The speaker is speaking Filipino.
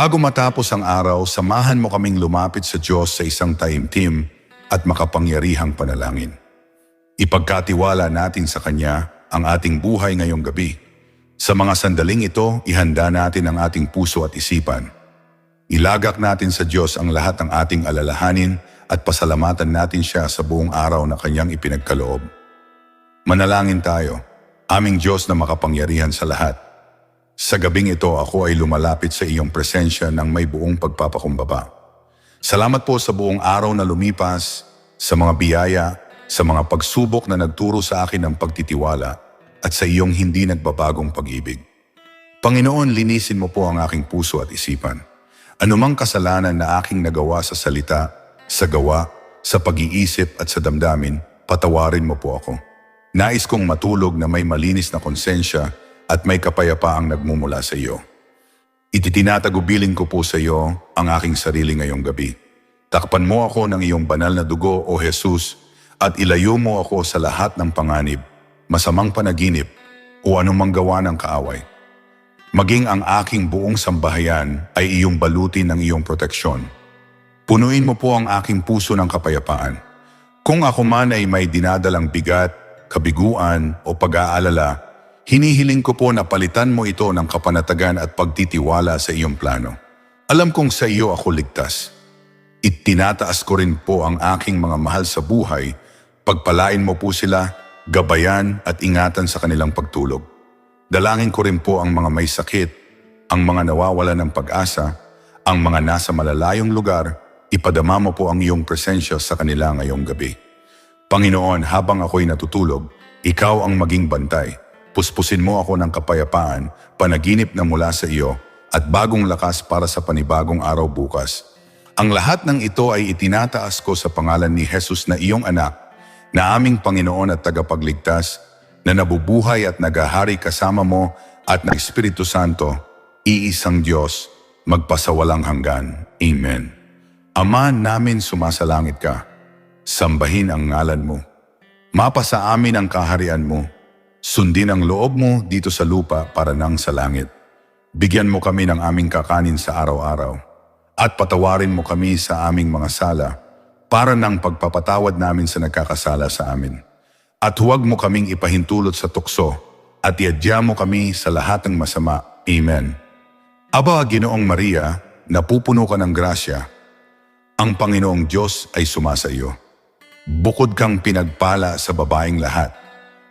Bago matapos ang araw, samahan mo kaming lumapit sa Diyos sa isang taimtim at makapangyarihang panalangin. Ipagkatiwala natin sa Kanya ang ating buhay ngayong gabi. Sa mga sandaling ito, ihanda natin ang ating puso at isipan. Ilagak natin sa Diyos ang lahat ng ating alalahanin at pasalamatan natin siya sa buong araw na Kanyang ipinagkaloob. Manalangin tayo, aming Diyos na makapangyarihan sa lahat. Sa gabing ito, ako ay lumalapit sa iyong presensya ng may buong pagpapakumbaba. Salamat po sa buong araw na lumipas, sa mga biyaya, sa mga pagsubok na nagturo sa akin ng pagtitiwala at sa iyong hindi nagbabagong pag-ibig. Panginoon, linisin mo po ang aking puso at isipan. Anumang kasalanan na aking nagawa sa salita, sa gawa, sa pag-iisip at sa damdamin, patawarin mo po ako. Nais kong matulog na may malinis na konsensya at may kapayapaang nagmumula sa iyo. Ititinatagubilin ko po sa iyo ang aking sarili ngayong gabi. Takpan mo ako ng iyong banal na dugo, O Jesus, at ilayo mo ako sa lahat ng panganib, masamang panaginip, o anumang gawa ng kaaway. Maging ang aking buong sambahayan ay iyong balutin ng iyong proteksyon. Punuin mo po ang aking puso ng kapayapaan. Kung ako man ay may dinadalang bigat, kabiguan o pag-aalala, hinihiling ko po na palitan mo ito ng kapanatagan at pagtitiwala sa iyong plano. Alam kong sa iyo ako ligtas. Itinataas ko rin po ang aking mga mahal sa buhay, pagpalain mo po sila, gabayan at ingatan sa kanilang pagtulog. Dalangin ko rin po ang mga may sakit, ang mga nawawala ng pag-asa, ang mga nasa malalayong lugar, ipadama mo po ang iyong presensya sa kanila ngayong gabi. Panginoon, habang ako'y natutulog, ikaw ang maging bantay. Puspusin mo ako ng kapayapaan, panaginip na mula sa iyo, at bagong lakas para sa panibagong araw bukas. Ang lahat ng ito ay itinataas ko sa pangalan ni Jesus na iyong anak, na aming Panginoon at tagapagligtas, na nabubuhay at nagahari kasama mo at ng Espiritu Santo, iisang Diyos, magpasawalang hanggan. Amen. Ama namin sumasalangit ka, sambahin ang ngalan mo. Mapa amin ang kaharian mo. Sundin ang loob mo dito sa lupa para nang sa langit. Bigyan mo kami ng aming kakanin sa araw-araw. At patawarin mo kami sa aming mga sala para ng pagpapatawad namin sa nagkakasala sa amin. At huwag mo kaming ipahintulot sa tukso at iadya mo kami sa lahat ng masama. Amen. Aba, Ginoong Maria, napupuno ka ng grasya. Ang Panginoong Diyos ay sumasa iyo. Bukod kang pinagpala sa babaeng lahat.